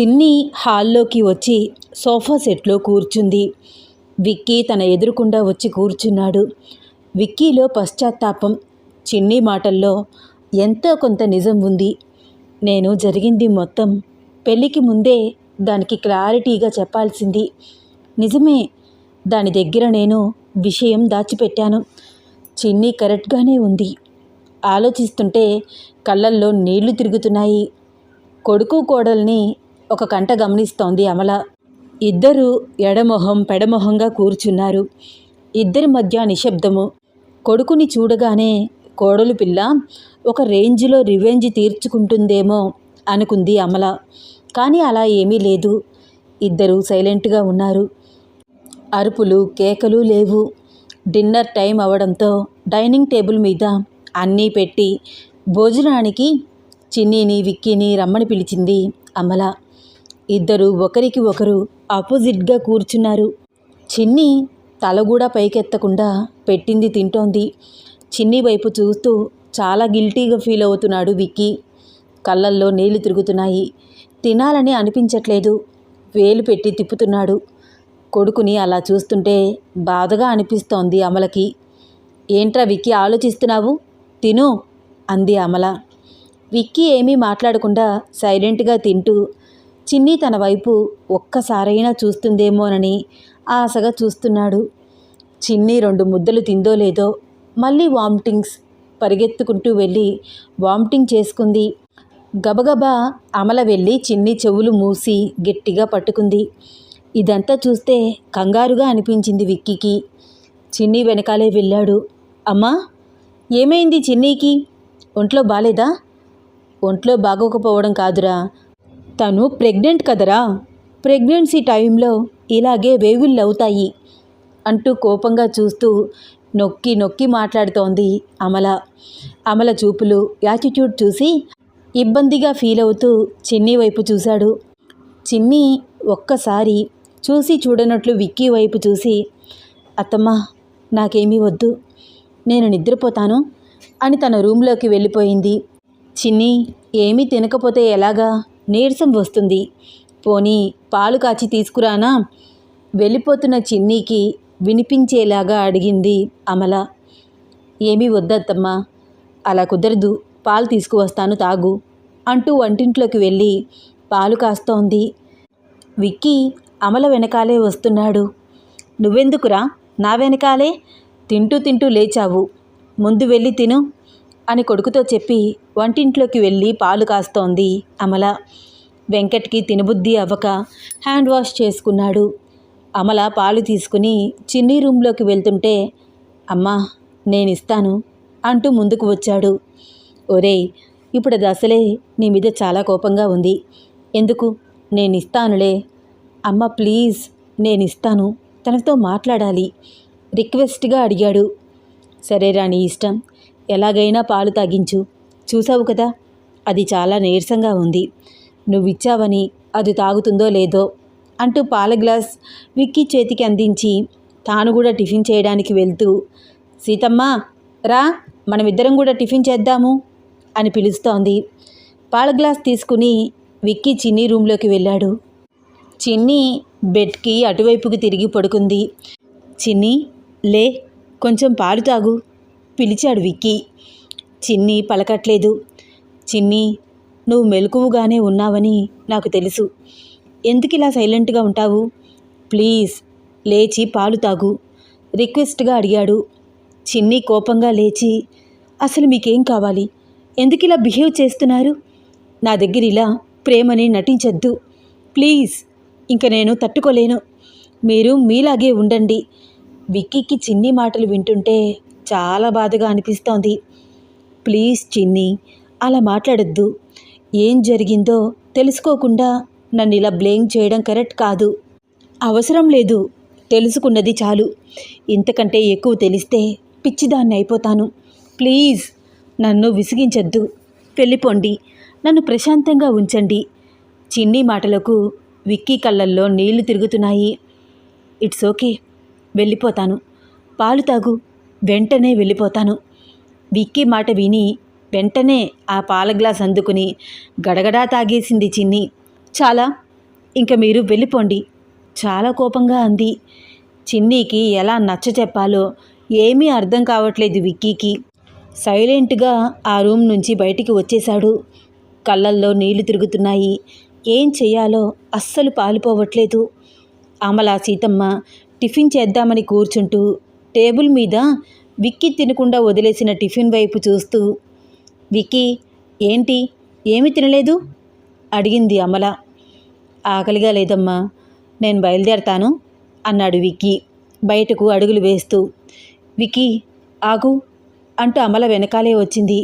చిన్ని హాల్లోకి వచ్చి సోఫా సెట్లో కూర్చుంది. విక్కీ తన ఎదురుకుండా వచ్చి కూర్చున్నాడు. విక్కీలో పశ్చాత్తాపం. చిన్ని మాటల్లో ఎంతో కొంత నిజం ఉంది. నేను జరిగింది మొత్తం పెళ్ళికి ముందే దానికి క్లారిటీగా చెప్పాల్సింది. నిజమే దాని దగ్గర నేను విషయం దాచిపెట్టాను. చిన్ని కరెక్ట్గానే ఉంది. ఆలోచిస్తుంటే కళ్ళల్లో నీళ్ళు తిరుగుతున్నాయి. కొడుకు కోడల్ని ఒక కంట గమనిస్తోంది అమల. ఇద్దరు ఎడమొహం పెడమొహంగా కూర్చున్నారు. ఇద్దరి మధ్య నిశ్శబ్దము. కొడుకుని చూడగానే కోడలు పిల్ల ఒక రేంజ్లో రివెంజ్ తీర్చుకుంటుందేమో అనుకుంది అమల. కానీ అలా ఏమీ లేదు. ఇద్దరు సైలెంట్గా ఉన్నారు. అరుపులు కేకలు లేవు. డిన్నర్ టైం అవడంతో డైనింగ్ టేబుల్ మీద అన్నీ పెట్టి భోజనానికి చిన్నీని విక్కీని రమ్మని పిలిచింది అమల. ఇద్దరు ఒకరికి ఒకరు ఆపోజిట్గా కూర్చున్నారు. చిన్ని తల కూడా పైకెత్తకుండా పెట్టింది తింటోంది. చిన్ని వైపు చూస్తూ చాలా గిల్టీగా ఫీల్ అవుతున్నాడు విక్కీ. కళ్ళల్లో నీళ్ళు తిరుగుతున్నాయి. తినాలని అనిపించట్లేదు. వేలు పెట్టి తిప్పుతున్నాడు. కొడుకుని అలా చూస్తుంటే బాధగా అనిపిస్తోంది అమలకి. ఏంట్రా విక్కీ ఆలోచిస్తున్నావు? తిను అంది అమల. విక్కీ ఏమీ మాట్లాడకుండా సైలెంట్గా తింటూ చిన్ని తన వైపు ఒక్కసారైనా చూస్తుందేమోనని ఆశగా చూస్తున్నాడు. చిన్ని రెండు ముద్దలు తిందో లేదో మళ్ళీ వామిటింగ్స్ పరిగెత్తుకుంటూ వెళ్ళి వామిటింగ్ చేసుకుంది. గబగబా అమల వెళ్ళి చిన్ని చెవులు మూసి గట్టిగా పట్టుకుంది. ఇదంతా చూస్తే కంగారుగా అనిపించింది విక్కీకి. చిన్ని వెనకాలే వెళ్ళాడు. అమ్మా ఏమైంది చిన్నీకి? ఒంట్లో బాలేదా? ఒంట్లో బాగోకపోవడం కాదురా. తను ప్రెగ్నెంట్ కదరా? ప్రెగ్నెన్సీ టైంలో ఇలాగే వేవుళ్ళవుతాయి అంటూ కోపంగా చూస్తూ నొక్కి నొక్కి మాట్లాడుతోంది అమల. అమల చూపులు యాటిట్యూడ్ చూసి ఇబ్బందిగా ఫీల్ అవుతూ చిన్ని వైపు చూశాడు. చిన్ని ఒక్కసారి చూసి చూడనట్లు విక్కీ వైపు చూసి అత్తమ్మా నాకేమీ వద్దు. నేను నిద్రపోతాను అని తన రూమ్లోకి వెళ్ళిపోయింది. చిన్ని ఏమీ తినకపోతే ఎలాగా? నీరసం వస్తుంది. పోనీ పాలు కాచి తీసుకురానా? వెళ్ళిపోతున్న చిన్నీకి వినిపించేలాగా అడిగింది అమల. ఏమీ వద్దత్తమ్మా. అలా కుదరదు. పాలు తీసుకువస్తాను తాగు అంటూ వంటింట్లోకి వెళ్ళి పాలు కాస్తోంది. విక్కీ అమల వెనకాలే వస్తున్నాడు. నువ్వెందుకురా? నా వెనకాలే? తింటూ తింటూ లేచావు. ముందు వెళ్ళి తిను. అని కొడుకుతో చెప్పి వంటింట్లోకి వెళ్ళి పాలు కాస్తోంది అమల. వెంకట్కి తినబుద్ధి అవ్వక హ్యాండ్ వాష్ చేసుకున్నాడు. అమల పాలు తీసుకుని చిన్ని రూమ్లోకి వెళ్తుంటే అమ్మా నేనిస్తాను అంటూ ముందుకు వచ్చాడు. ఒరేయ్ ఇప్పుడు అది అసలే నీ మీద చాలా కోపంగా ఉంది. ఎందుకు? నేను ఇస్తానులే అమ్మ ప్లీజ్ నేను ఇస్తాను తనతో మాట్లాడాలి రిక్వెస్ట్గా అడిగాడు. సరే రాణి ఇష్టం. ఎలాగైనా పాలు తాగించు. చూసావు కదా అది చాలా నీరసంగా ఉంది. నువ్విచ్చావని అది తాగుతుందో లేదో అంటూ పాల గ్లాస్ విక్కీ చేతికి అందించి తాను కూడా టిఫిన్ చేయడానికి వెళ్తూ సీతమ్మ రా మనమిద్దరం కూడా టిఫిన్ చేద్దాము అని పిలుస్తోంది. పాల గ్లాస్ తీసుకుని విక్కీ చిన్ని రూమ్లోకి వెళ్ళాడు. చిన్ని బెడ్కి అటువైపుకి తిరిగి పడుకుంది. చిన్ని లే కొంచెం పాలు తాగు. పిలిచాడు విక్కీ. చిన్ని పలకట్లేదు. చిన్ని నువ్వు మెలకువగానే ఉన్నావని నాకు తెలుసు. ఎందుకు ఇలా సైలెంట్గా ఉంటావు? ప్లీజ్ లేచి పాలు తాగు రిక్వెస్ట్గా అడిగాడు. చిన్ని కోపంగా లేచి అసలు మీకేం కావాలి? ఎందుకు ఇలా బిహేవ్ చేస్తున్నారు? నా దగ్గర ఇలా ప్రేమని నటించద్దు. ప్లీజ్ ఇంక నేను తట్టుకోలేను. మీరు మీలాగే ఉండండి. విక్కీకి చిన్ని మాటలు వింటుంటే చాలా బాధగా అనిపిస్తోంది. ప్లీజ్ చిన్ని అలా మాట్లాడద్దు. ఏం జరిగిందో తెలుసుకోకుండా నన్ను ఇలా బ్లేమ్ చేయడం కరెక్ట్ కాదు. అవసరం లేదు తెలుసుకున్నది చాలు. ఇంతకంటే ఎక్కువ తెలిస్తే పిచ్చిదాన్ని అయిపోతాను. ప్లీజ్ నన్ను విసిగించద్దు. వెళ్ళిపోండి నన్ను ప్రశాంతంగా ఉంచండి. చిన్ని మాటలకు విక్కీ కళ్ళల్లో నీళ్ళు తిరుగుతున్నాయి. ఇట్స్ ఓకే వెళ్ళిపోతాను. పాలు తాగు. వెంటనే వెళ్ళిపోతాను. విక్కీ మాట విని వెంటనే ఆ పాల గ్లాస్ అందుకుని గడగడా తాగేసింది చిన్ని. చాలా ఇంక మీరు వెళ్ళిపోండి. చాలా కోపంగా అంది. చిన్నీకి ఎలా నచ్చ చెప్పాలో ఏమీ అర్థం కావట్లేదు విక్కీకి. సైలెంట్గా ఆ రూమ్ నుంచి బయటికి వచ్చేశాడు. కళ్ళల్లో నీళ్ళు తిరుగుతున్నాయి. ఏం చేయాలో అస్సలు పాలుపోవట్లేదు. అమల సీతమ్మ టిఫిన్ చేద్దామని కూర్చుంటూ టేబుల్ మీద విక్కీ తినకుండా వదిలేసిన టిఫిన్ వైపు చూస్తూ విక్కీ ఏంటి? ఏమి తినలేదు? అడిగింది అమల. ఆకలిగా లేదమ్మా నేను బయలుదేరతాను అన్నాడు విక్కీ బయటకు అడుగులు వేస్తూ. విక్కీ ఆగు అంటూ అమల వెనకాలే వచ్చింది.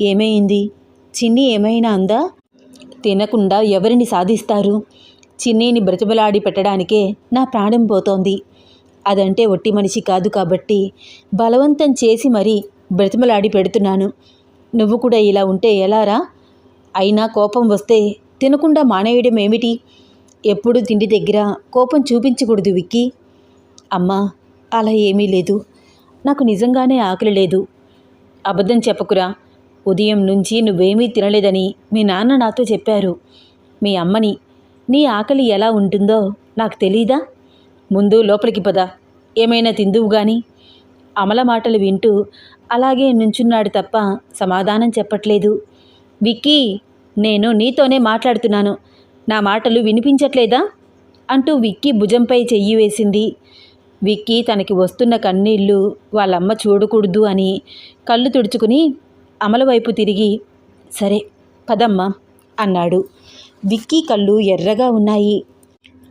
ఏమైంది? చిన్ని ఏమైనా అందా? తినకుండా ఎవరిని సాధిస్తారు? చిన్నీని బ్రతిమలాడి పెట్టడానికే నా ప్రాణం పోతోంది. అదంటే ఒట్టి మనిషి కాదు కాబట్టి బలవంతం చేసి మరీ బ్రతిమలాడి పెడుతున్నాను. నువ్వు కూడా ఇలా ఉంటే ఎలారా అయినా కోపం వస్తే తినకుండా మానేయడం ఏమిటి? ఎప్పుడు తిండి దగ్గర కోపం చూపించకూడదు విక్కి. అమ్మా అలా ఏమీ లేదు. నాకు నిజంగానే ఆకలి లేదు. అబద్ధం చెప్పకురా. ఉదయం నుంచి నువ్వేమీ తినలేదని మీ నాన్న నాతో చెప్పారు. మీ అమ్మని నీ ఆకలి ఎలా ఉంటుందో నాకు తెలీదా? ముందు లోపలికి పద. ఏమైనా తిందువు గాని. అమల మాటలు వింటూ అలాగే నుంచున్నాడు తప్ప సమాధానం చెప్పట్లేదు. విక్కీ నేను నీతోనే మాట్లాడుతున్నాను. నా మాటలు వినిపించట్లేదా? అంటూ విక్కీ భుజంపై చెయ్యి వేసింది. విక్కీ తనకి వస్తున్న కన్నీళ్ళు వాళ్ళమ్మ చూడకూడదు అని కళ్ళు తుడుచుకుని అమల వైపు తిరిగి సరే పదమ్మా అన్నాడు. విక్కీ కళ్ళు ఎర్రగా ఉన్నాయి.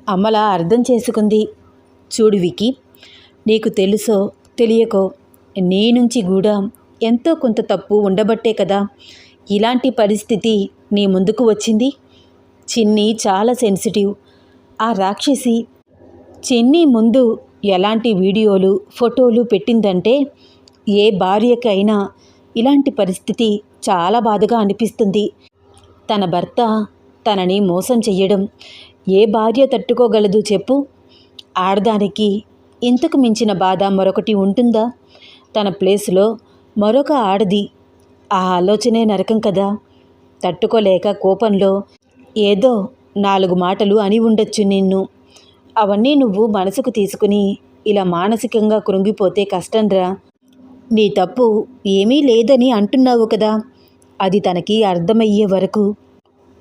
అమల అర్థం చేసుకుంది. చూడు వికి నీకు తెలుసో తెలియకో నీ నుంచి కూడా ఎంతో కొంత తప్పు ఉండబట్టే కదా ఇలాంటి పరిస్థితి నీ ముందుకు వచ్చింది? చిన్ని చాలా సెన్సిటివ్. ఆ రాక్షసి చిన్ని ముందు ఎలాంటి వీడియోలు ఫోటోలు పెట్టిందంటే ఏ భార్యకైనా ఇలాంటి పరిస్థితి చాలా బాధగా అనిపిస్తుంది. తన భర్త తనని మోసం చెయ్యడం ఏ భార్య తట్టుకోగలదు చెప్పు. ఆడదానికి ఇంతకు మించిన బాధ మరొకటి ఉంటుందా? తన ప్లేస్లో మరొక ఆడది ఆ ఆలోచనే నరకం కదా? తట్టుకోలేక కోపంలో ఏదో నాలుగు మాటలు అని ఉండొచ్చు నిన్ను. అవన్నీ నువ్వు మనసుకు తీసుకుని ఇలా మానసికంగా కృంగిపోతే కష్టంరా. నీ తప్పు ఏమీ లేదని అంటున్నావు కదా? అది తనకి అర్థమయ్యే వరకు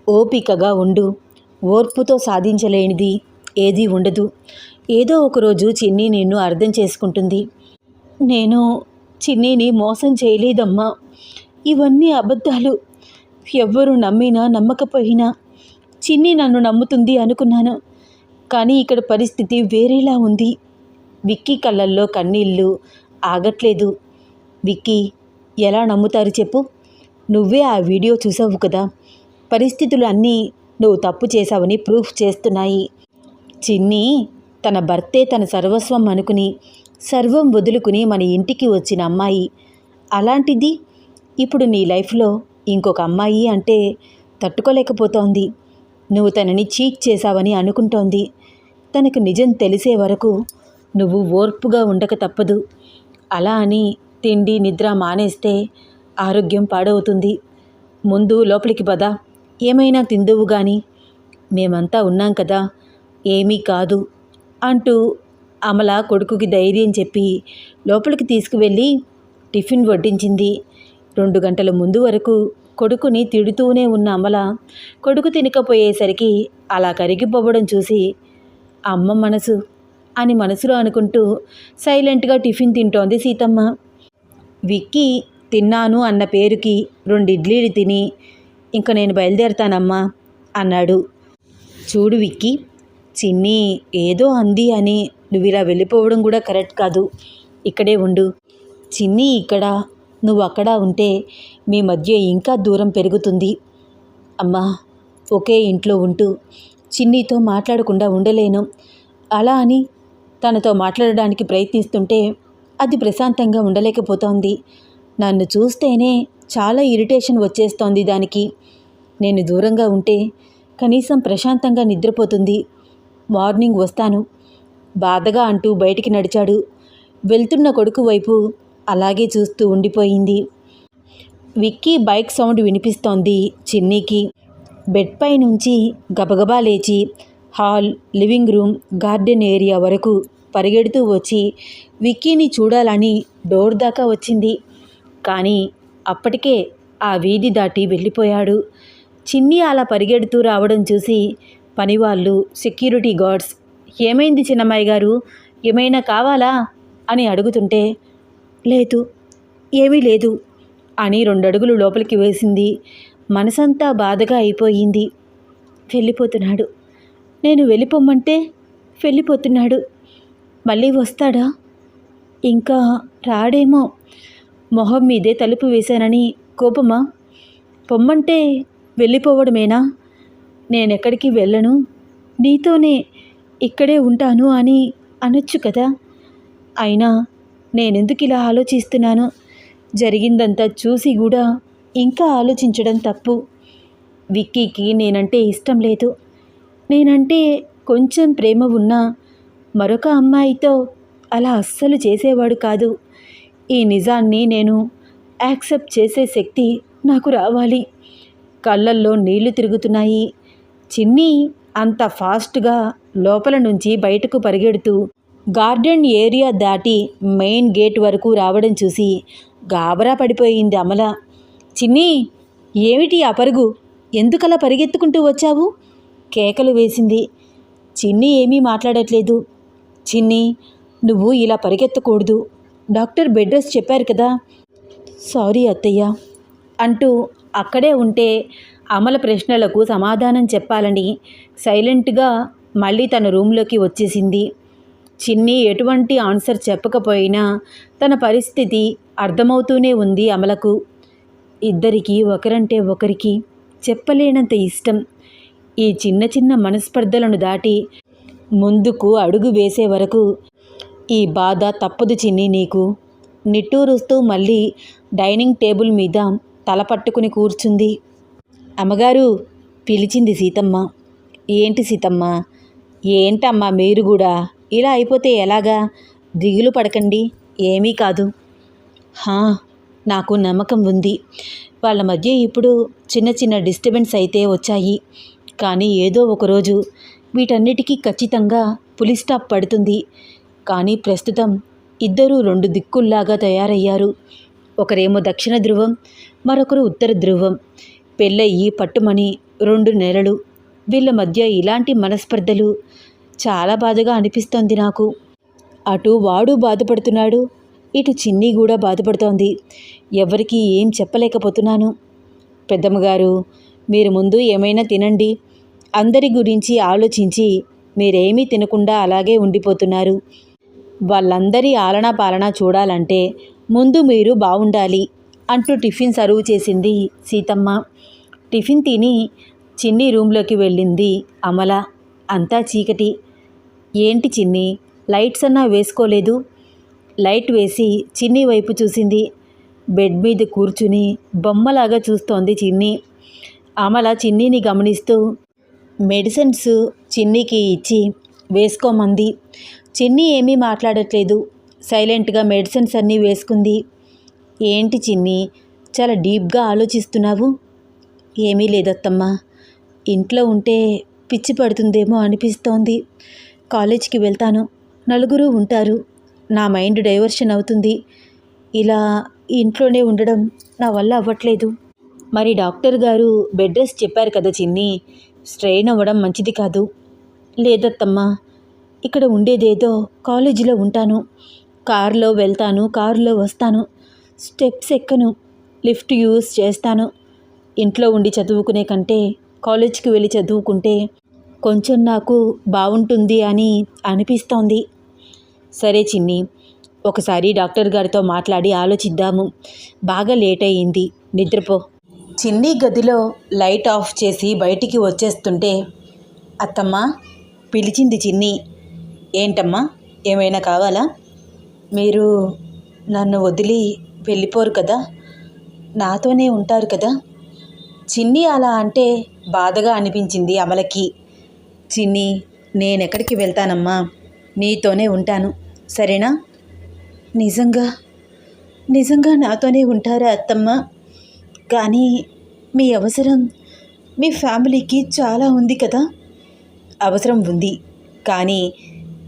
ఓపికగా ఉండు. ఓర్పుతో సాధించలేనిది ఏదీ ఉండదు. ఏదో ఒకరోజు చిన్ని నిన్ను అర్థం చేసుకుంటుంది. నేను చిన్నీని మోసం చేయలేదమ్మా. ఇవన్నీ అబద్ధాలు. ఎవ్వరు నమ్మినా నమ్మకపోయినా చిన్ని నన్ను నమ్ముతుంది అనుకున్నాను. కానీ ఇక్కడ పరిస్థితి వేరేలా ఉంది. విక్కీ కళ్ళల్లో కన్నీళ్ళు ఆగట్లేదు. విక్కీ ఎలా నమ్ముతారు చెప్పు. నువ్వే ఆ వీడియో చూసావు కదా. పరిస్థితులు అన్నీ నువ్వు తప్పు చేశావని ప్రూఫ్ చేస్తున్నాయి. చిన్ని తన భర్తే తన సర్వస్వం అనుకుని సర్వం వదులుకుని మన ఇంటికి వచ్చిన అమ్మాయి అలాంటిది? ఇప్పుడు నీ లైఫ్లో ఇంకొక అమ్మాయి అంటే తట్టుకోలేకపోతోంది. నువ్వు తనని చీట్ చేశావని అనుకుంటోంది. తనకు నిజం తెలిసే వరకు నువ్వు ఓర్పుగా ఉండక తప్పదు. అలా అని తిండి నిద్ర మానేస్తే ఆరోగ్యం పాడవుతుంది. ముందు లోపలికి పద. ఏమైనా తిందువు కానీ మేమంతా ఉన్నాం కదా. ఏమీ కాదు. అంటూ అమల కొడుకుకి ధైర్యం చెప్పి లోపలికి తీసుకువెళ్ళి టిఫిన్ వడ్డించింది. రెండు గంటల ముందు వరకు కొడుకుని తిడుతూనే ఉన్న అమల కొడుకు తినకపోయేసరికి అలా కరిగిపోవడం చూసి అమ్మ మనసు అని మనసులో అనుకుంటూ సైలెంట్గా టిఫిన్ తింటోంది సీతమ్మ. విక్కీ తిన్నాను అన్న పేరుకి రెండు ఇడ్లీలు తిని ఇంక నేను బయలుదేరతానమ్మా అన్నాడు. చూడు విక్కీ చిన్ని ఏదో అంది అని నువ్వు ఇలా వెళ్ళిపోవడం కూడా కరెక్ట్ కాదు. ఇక్కడే ఉండు. చిన్ని ఇక్కడ నువ్వు అక్కడ ఉంటే మీ మధ్య ఇంకా దూరం పెరుగుతుంది. అమ్మా ఒకే ఇంట్లో ఉంటూ చిన్నీతో మాట్లాడకుండా ఉండలేను. అలా అని తనతో మాట్లాడడానికి ప్రయత్నిస్తుంటే అది ప్రశాంతంగా ఉండలేకపోతోంది. నన్ను చూస్తేనే చాలా ఇరిటేషన్ వచ్చేస్తోంది దానికి. నేను దూరంగా ఉంటే కనీసం ప్రశాంతంగా నిద్రపోతుంది. మార్నింగ్ వస్తాను. బాధగా అంటూ బయటికి నడిచాడు. వెళ్తున్న కొడుకు వైపు అలాగే చూస్తూ ఉండిపోయింది. విక్కీ బైక్ సౌండ్ వినిపిస్తోంది చిన్నీకి. బెడ్ పై నుంచి గబగబా లేచి hall living room garden area వరకు పరిగెడుతూ వచ్చి విక్కీని చూడాలని డోర్ దాకా వచ్చింది. కానీ అప్పటికే ఆ వీధి దాటి వెళ్ళిపోయాడు. చిన్ని అలా పరిగెడుతూ రావడం చూసి పనివాళ్ళు సెక్యూరిటీ గార్డ్స్ ఏమైంది చిన్నమ్మాయి గారు? ఏమైనా కావాలా? అని అడుగుతుంటే లేదు ఏమీ లేదు అని రెండడుగులు లోపలికి వేసింది. మనసంతా బాధగా అయిపోయింది. వెళ్ళిపోతున్నాడు. నేను వెళ్ళిపోమ్మంటే వెళ్ళిపోతున్నాడు. మళ్ళీ వస్తాడా? ఇంకా రాడేమో. మొహం మీదే తలుపు వేశానని కోపమా? పొమ్మంటే వెళ్ళిపోవడమేనా? నేనెక్కడికి వెళ్ళను? నీతోనే ఇక్కడే ఉంటాను అని అనొచ్చు కదా? అయినా నేనెందుకు ఇలా ఆలోచిస్తున్నాను? జరిగిందంతా చూసి కూడా ఇంకా ఆలోచించడం తప్పు. విక్కీకి నేనంటే ఇష్టం లేదు. నేనంటే కొంచెం ప్రేమ ఉన్నా మరొక అమ్మాయితో అలా అస్సలు చేసేవాడు కాదు. ఈ నిజాన్ని నేను యాక్సెప్ట్ చేసే శక్తి నాకు రావాలి. కళ్ళల్లో నీళ్ళు తిరుగుతున్నాయి. చిన్ని అంత ఫాస్ట్గా లోపల నుంచి బయటకు పరిగెడుతూ గార్డెన్ ఏరియా దాటి మెయిన్ గేట్ వరకు రావడం చూసి గాబరా పడిపోయింది అమల. చిన్ని ఏమిటి ఆ పరుగు? ఎందుకలా పరిగెత్తుకుంటూ వచ్చావు? కేకలు వేసింది. చిన్ని ఏమీ మాట్లాడట్లేదు. చిన్ని నువ్వు ఇలా పరిగెత్తకూడదు. డాక్టర్ బెడ్ రెస్ట్ చెప్పారు కదా. సారీ అత్తయ్య అంటూ అక్కడే ఉంటే అమల ప్రశ్నలకు సమాధానం చెప్పాలని సైలెంట్గా మళ్ళీ తన రూమ్లోకి వచ్చేసింది. చిన్ని ఎటువంటి ఆన్సర్ చెప్పకపోయినా తన పరిస్థితి అర్థమవుతూనే ఉంది అమలకు. ఇద్దరికీ ఒకరంటే ఒకరికి చెప్పలేనంత ఇష్టం. ఈ చిన్న చిన్న మనస్పర్ధలను దాటి ముందుకు అడుగు వేసే వరకు ఈ బాధ తప్పదు చిన్ని నీకు. నిట్టూరుస్తూ మళ్ళీ డైనింగ్ టేబుల్ మీద తల పట్టుకుని కూర్చుంది. అమ్మగారు పిలిచింది సీతమ్మ. ఏంటి సీతమ్మ? ఏంటమ్మా మీరు కూడా ఇలా అయిపోతే ఎలాగా? దిగులు పడకండి ఏమీ కాదు. హా నాకు నమ్మకం ఉంది. వాళ్ళ మధ్య ఇప్పుడు చిన్న చిన్న డిస్టర్బెన్స్ అయితే వచ్చాయి. కానీ ఏదో ఒకరోజు వీటన్నిటికీ ఖచ్చితంగా పులి స్టాప్ పడుతుంది. కానీ ప్రస్తుతం ఇద్దరూ రెండు దిక్కుల్లాగా తయారయ్యారు. ఒకరేమో దక్షిణ ధృవం మరొకరు ఉత్తర ధృవం పెళ్ళయ్యి పట్టుమని రెండు నెలలు. వీళ్ళ మధ్య ఇలాంటి మనస్పర్ధలు చాలా బాధగా అనిపిస్తోంది నాకు. అటు వాడు బాధపడుతున్నాడు ఇటు చిన్ని కూడా బాధపడుతోంది. ఎవరికి ఏం చెప్పలేకపోతున్నాను. పెద్దమ్మగారు మీరు ముందు ఏమైనా తినండి. అందరి గురించి ఆలోచించి మీరేమీ తినకుండా అలాగే ఉండిపోతున్నారు. వాళ్ళందరి ఆలనా పాలన చూడాలంటే ముందు మీరు బాగుండాలి అంటూ టిఫిన్ సర్వ్ చేసింది సీతమ్మ. టిఫిన్ తిని చిన్ని రూమ్లోకి వెళ్ళింది అమల. అంతా చీకటి. ఏంటి చిన్ని? లైట్స్ అన్నా వేసుకోలేదు. లైట్ వేసి చిన్ని వైపు చూసింది. బెడ్ మీద కూర్చుని బొమ్మలాగా చూస్తోంది చిన్ని. అమల చిన్నీని గమనిస్తూ మెడిసిన్స్ చిన్నికి ఇచ్చి వేసుకోమంది. చిన్ని ఏమీ మాట్లాడట్లేదు. సైలెంట్గా మెడిసిన్స్ అన్నీ వేసుకుంది. ఏంటి చిన్ని? చాలా డీప్గా ఆలోచిస్తున్నావు? ఏమీ లేదత్తమ్మా. ఇంట్లో ఉంటే పిచ్చి పడుతుందేమో అనిపిస్తోంది. కాలేజీకి వెళ్తాను. నలుగురు ఉంటారు. నా మైండ్ డైవర్షన్ అవుతుంది. ఇలా ఇంట్లోనే ఉండడం నా వల్ల అవ్వట్లేదు. మరి డాక్టర్ గారు బెడ్ రెస్ట్ చెప్పారు కదా చిన్ని. స్ట్రెయిన్ అవ్వడం మంచిది కాదు. లేదత్తమ్మా. ఇక్కడ ఉండేదేదో కాలేజీలో ఉంటాను. కారులో వెళ్తాను కారులో వస్తాను. స్టెప్స్ ఎక్కను. లిఫ్ట్ యూస్ చేస్తాను. ఇంట్లో ఉండి చదువుకునే కంటే కాలేజ్కి వెళ్ళి చదువుకుంటే కొంచెం నాకు బాగుంటుంది అని అనిపిస్తోంది. సరే చిన్ని ఒకసారి డాక్టర్ గారితో మాట్లాడి ఆలోచిద్దాము. బాగా లేట్ అయ్యింది. నిద్రపో. చిన్ని గదిలో లైట్ ఆఫ్ చేసి బయటికి వచ్చేస్తుంటే అత్తమ్మా పిలిచింది చిన్ని. ఏంటమ్మా ఏమైనా కావాలా? మీరు నన్ను వదిలి వెళ్ళిపోరు కదా? నాతోనే ఉంటారు కదా? చిన్ని అలా అంటే బాధగా అనిపించింది అమలకి. చిన్ని నేనెక్కడికి వెళ్తానమ్మా? నీతోనే ఉంటాను. సరేనా? నిజంగా? నిజంగా నాతోనే ఉంటారా అత్తమ్మ? కానీ మీ అవసరం మీ ఫ్యామిలీకి చాలా ఉంది కదా? అవసరం ఉంది. కానీ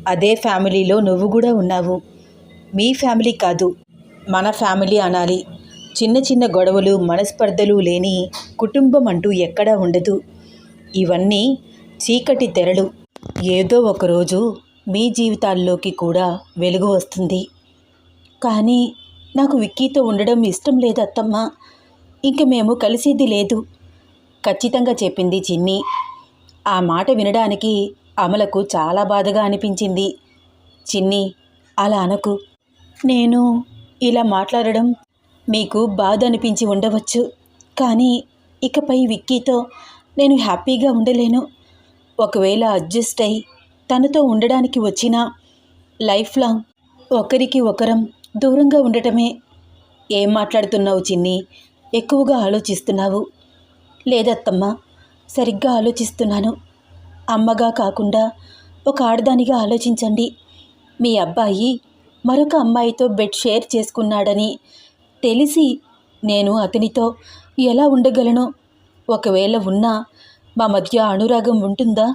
అదే ఫ్యామిలీలో నువ్వు కూడా ఉన్నావు. మీ ఫ్యామిలీ కాదు మన ఫ్యామిలీ అనాలి. చిన్న చిన్న గొడవలు మనస్పర్ధలు లేని కుటుంబం అంటూ ఎక్కడా ఉండదు. ఇవన్నీ చీకటి తెరలు. ఏదో ఒకరోజు మీ జీవితాల్లోకి కూడా వెలుగు వస్తుంది. కానీ నాకు విక్కీతో ఉండడం ఇష్టం లేదు అత్తమ్మ ఇంక మేము కలిసేది లేదు. ఖచ్చితంగా చెప్పింది చిన్ని. ఆ మాట వినడానికి అమలకు చాలా బాధగా అనిపించింది. చిన్ని అలా అనకు. నేను ఇలా మాట్లాడడం మీకు బాధ అనిపించి ఉండవచ్చు. కానీ ఇకపై విక్కీతో నేను హ్యాపీగా ఉండలేను. ఒకవేళ అడ్జస్ట్ అయి తనతో ఉండడానికి వచ్చినా లైఫ్ లాంగ్ ఒకరికి ఒకరం దూరంగా ఉండటమే. ఏం మాట్లాడుతున్నావు చిన్ని? ఎక్కువగా ఆలోచిస్తున్నావు. లేదత్తమ్మ సరిగ్గా ఆలోచిస్తున్నాను. అమ్మగా కాకుండా ఒక ఆడదానిగా ఆలోచించండి. మీ అబ్బాయి మరొక అమ్మాయితో బెడ్ షేర్ చేసుకున్నాడని తెలిసి నేను అతనితో ఎలా ఉండగలను? ఒకవేళ ఉన్నా మా మధ్య అనురాగం ఉంటుందా?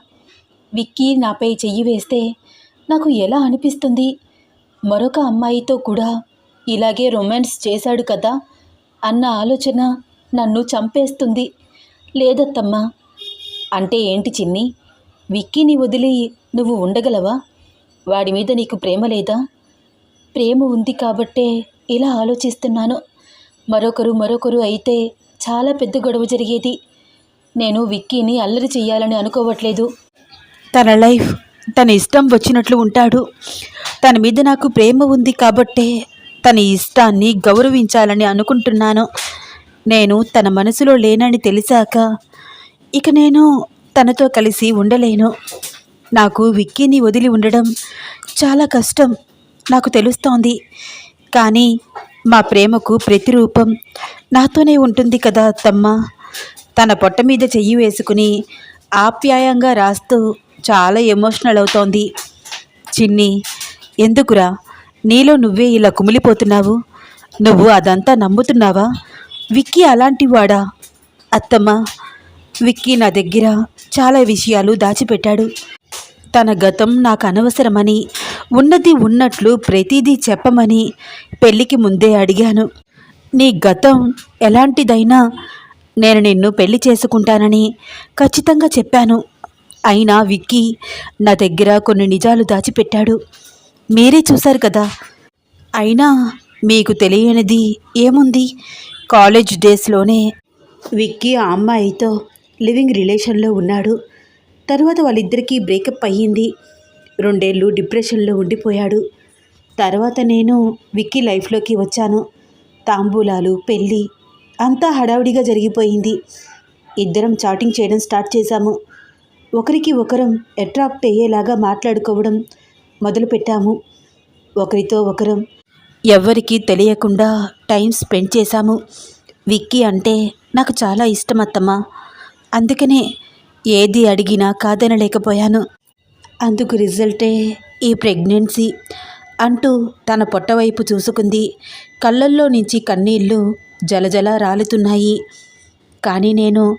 విక్కీ నాపై చెయ్యి వేస్తే నాకు ఎలా అనిపిస్తుంది? మరొక అమ్మాయితో కూడా ఇలాగే రొమాన్స్ చేశాడు కదా? అన్న ఆలోచన నన్ను చంపేస్తుంది. లేదత్తమ్మా. అంటే ఏంటి చిన్ని? విక్కీని వదిలి నువ్వు ఉండగలవా? వాడి మీద నీకు ప్రేమ లేదా? ప్రేమ ఉంది కాబట్టే ఇలా ఆలోచిస్తున్నాను. మరొకరు మరొకరు అయితే చాలా పెద్ద గొడవ జరిగేది. నేను విక్కీని అల్లరి చేయాలని అనుకోవట్లేదు. తన లైఫ్ తన ఇష్టం వచ్చినట్లు ఉంటాడు. తన మీద నాకు ప్రేమ ఉంది కాబట్టే తన ఇష్టాన్ని గౌరవించాలని అనుకుంటున్నాను. నేను తన మనసులో లేనని తెలిసాక ఇక నేను తనతో కలిసి ఉండలేను. నాకు విక్కీని వదిలి ఉండడం చాలా కష్టం. నాకు తెలుస్తోంది. కానీ మా ప్రేమకు ప్రతిరూపం నాతోనే ఉంటుంది కదా అత్తమ్మ తన పొట్ట మీద చెయ్యి వేసుకుని ఆప్యాయంగా రాస్తూ చాలా ఎమోషనల్ అవుతోంది. చిన్ని ఎందుకురా? నీలో నువ్వే ఇలా కుమిలిపోతున్నావు? నువ్వు అదంతా నమ్ముతున్నావా? విక్కీ అలాంటి వాడా అత్తమ్మ విక్కీ నా దగ్గర చాలా విషయాలు దాచిపెట్టాడు. తన గతం నాకు అనవసరమని ఉన్నది ఉన్నట్లు ప్రతిదీ చెప్పమని పెళ్ళికి ముందే అడిగాను. నీ గతం ఎలాంటిదైనా నేను నిన్ను పెళ్ళి చేసుకుంటానని ఖచ్చితంగా చెప్పాను. అయినా విక్కీ నా దగ్గర కొన్ని నిజాలు దాచిపెట్టాడు. మీరే చూశారు కదా. అయినా మీకు తెలియనిది ఏముంది? కాలేజ్ డేస్లోనే విక్కీ ఆ అమ్మాయితో లివింగ్ రిలేషన్లో ఉన్నాడు. తర్వాత వాళ్ళిద్దరికీ బ్రేకప్ అయ్యింది. రెండేళ్ళు డిప్రెషన్లో ఉండిపోయాడు. తర్వాత నేను విక్కీ లైఫ్లోకి వచ్చాను. తాంబూలాలు పెళ్ళి అంతా హడావుడిగా జరిగిపోయింది. ఇద్దరం చాటింగ్ చేయడం స్టార్ట్ చేశాము. ఒకరికి ఒకరం అట్రాక్ట్ అయ్యేలాగా మాట్లాడుకోవడం మొదలుపెట్టాము ఒకరితో ఒకరం ఎవ్వరికీ తెలియకుండా టైం స్పెండ్ చేశాము. విక్కీ అంటే నాకు చాలా ఇష్టం అత్తమ్మ. అందుకనే ఏది అడిగినా కాదనలేకపోయాను. అందుకు రిజల్టే ఈ ప్రెగ్నెన్సీ అంటూ తన పొట్టవైపు చూసుకుంది. కళ్ళల్లో నుంచి కన్నీళ్ళు జలజల రాలుతున్నాయి. కానీ నేను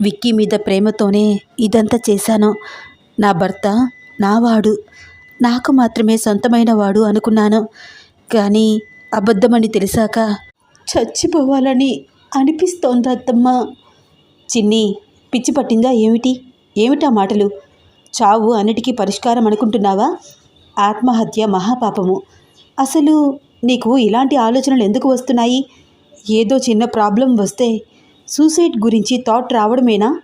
విక్కీ మీద ప్రేమతోనే ఇదంతా చేశాను. నా భర్త నావాడు. నాకు మాత్రమే సొంతమైన వాడు అనుకున్నాను. కానీ అబద్ధమని తెలిసాక చచ్చిపోవాలని అనిపిస్తోంది అత్తమ్మ చిన్ని పిచ్చి పట్టిందా ఏమిటి? ఏమిటా మాటలు? చావు అన్నిటికీ పరిష్కారం అనుకుంటున్నావా? ఆత్మహత్య మహాపాపము. అసలు నీకు ఇలాంటి ఆలోచనలు ఎందుకు వస్తున్నాయి? ఏదో చిన్న ప్రాబ్లం వస్తే సూసైడ్ గురించి థాట్ రావడమేనా?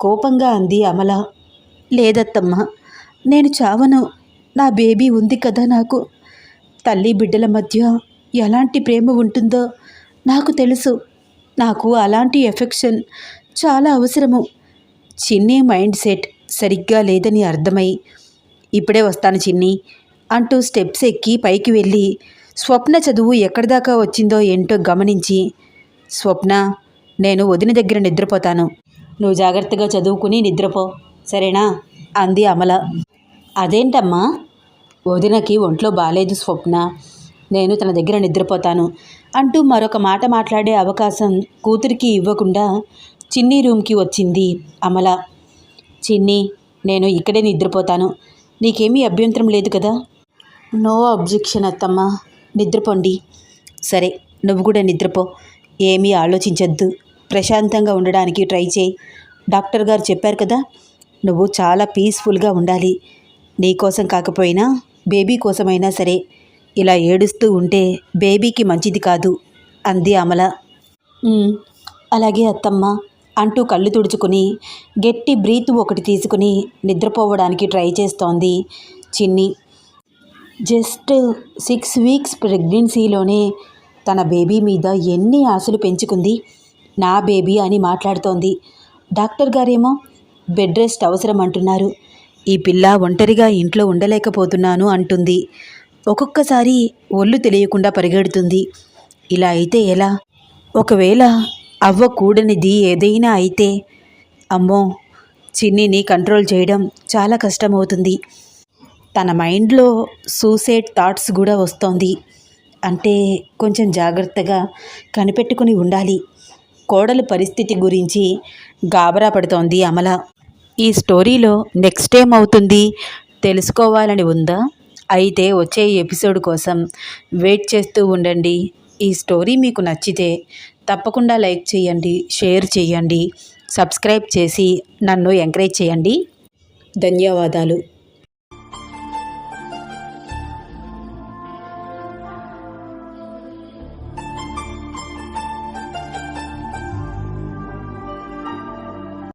కోపంగా అంది అమల. లేదత్తమ్మ నేను చావను. నా బేబీ ఉంది కదా నాకు. తల్లి బిడ్డల మధ్య ఎలాంటి ప్రేమ ఉంటుందో నాకు తెలుసు. నాకు అలాంటి ఎఫెక్షన్ చాలా అవసరము. చిన్ని మైండ్ సెట్ సరిగ్గా లేదని అర్థమై ఇప్పుడే వస్తాను చిన్ని అంటూ స్టెప్స్ ఎక్కి పైకి వెళ్ళి స్వప్న చదువు ఎక్కడి దాకా వచ్చిందో ఏంటో గమనించి స్వప్న నేను వదిన దగ్గర నిద్రపోతాను. నువ్వు జాగ్రత్తగా చదువుకుని నిద్రపో సరేనా? అంది అమల. అదేంటమ్మా? వదినకి ఒంట్లో బాలేదు స్వప్న నేను తన దగ్గర నిద్రపోతాను అంటూ మరొక మాట మాట్లాడే అవకాశం కూతురికి ఇవ్వకుండా చిన్ని రూమ్కి వచ్చింది అమల. చిన్ని నేను ఇక్కడే నిద్రపోతాను. నీకేమీ అభ్యంతరం లేదు కదా? నో అబ్జెక్షన్ అత్తమ్మ. నిద్రపోండి. సరే నువ్వు కూడా నిద్రపో. ఏమీ ఆలోచించద్దు. ప్రశాంతంగా ఉండడానికి ట్రై చేయి. డాక్టర్ గారు చెప్పారు కదా నువ్వు చాలా పీస్ఫుల్గా ఉండాలి. నీ కోసం కాకపోయినా బేబీ కోసమైనా సరే ఇలా ఏడుస్తూ ఉంటే బేబీకి మంచిది కాదు అంది అమల. అలాగే అత్తమ్మ. అంటూ కళ్ళు తుడుచుకుని గట్టి బ్రీత్ ఒకటి తీసుకుని నిద్రపోవడానికి ట్రై చేస్తోంది చిన్ని. జస్ట్ సిక్స్ వీక్స్ ప్రెగ్నెన్సీలోనే తన బేబీ మీద ఎన్ని ఆశలు పెంచుకుంది? నా బేబీ అని మాట్లాడుతోంది. డాక్టర్ గారేమో బెడ్ రెస్ట్ అవసరం అంటున్నారు. ఈ పిల్ల ఒంటరిగా ఇంట్లో ఉండలేకపోతున్నాను అంటుంది. ఒక్కొక్కసారి ఒళ్ళు తెలియకుండా పరిగెడుతుంది. ఇలా అయితే ఎలా? ఒకవేళ అవ్వ కూడనిది ఏదైనా అయితే. అమ్మో చిన్నిని కంట్రోల్ చేయడం చాలా కష్టమవుతుంది. తన మైండ్లో సూసైడ్ థాట్స్ కూడా వస్తోంది. అంటే కొంచెం జాగ్రత్తగా కనిపెట్టుకుని ఉండాలి. కోడలు పరిస్థితి గురించి గాబరా పడుతోంది అమల. ఈ స్టోరీలో నెక్స్ట్ ఏమవుతుంది తెలుసుకోవాలని ఉందా? అయితే వచ్చే ఎపిసోడ్ కోసం వెయిట్ చేస్తూ ఉండండి. ఈ స్టోరీ మీకు నచ్చితే తప్పకుండా లైక్ చేయండి షేర్ చేయండి సబ్స్క్రైబ్ చేసి నన్ను ఎంకరేజ్ చేయండి. ధన్యవాదాలు.